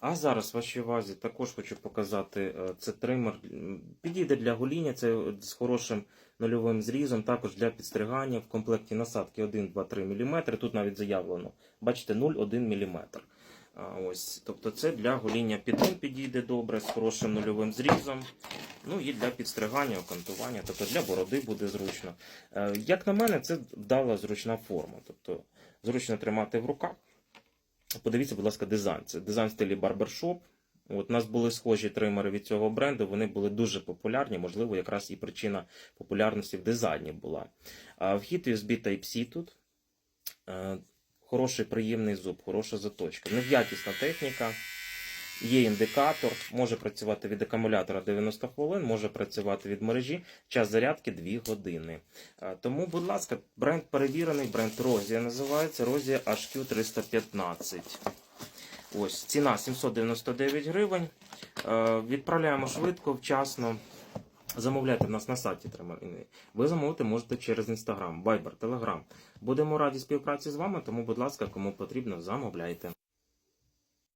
А зараз в вашій увазі також хочу показати е, це тример. Підійде для гоління, це з хорошим нульовим зрізом, також для підстригання. В комплекті насадки 1, 2, 3 мм. Тут навіть заявлено. Бачите, 0,1 мм. Ось, тобто це для гоління під підійде добре, з хорошим нульовим зрізом. Ну і для підстригання, окантування, тобто для бороди буде зручно. Е, Як на мене, це вдала зручна форма. Тобто зручно тримати в руках. Подивіться, будь ласка, дизайн. Це дизайн в стилі барбершоп. От у нас були схожі тримери від цього бренду, вони були дуже популярні, можливо, якраз і причина популярності в дизайні була. Вхід USB Type-C тут. Е, Хороший приємний зуб, хороша заточка. Нев'якісна техніка. Є індикатор, може працювати від акумулятора 90 хвилин, може працювати від мережі, час зарядки 2 години. Е, Тому, будь ласка, бренд перевірений, бренд Розія називається Розія HQ315. Ось ціна 799 гривень. Е, Відправляємо швидко, вчасно. Замовляйте в нас на сайті. Ви замовити можете через Instagram, Viber, Telegram. Будемо раді співпраці з вами, тому, будь ласка, кому потрібно, замовляйте.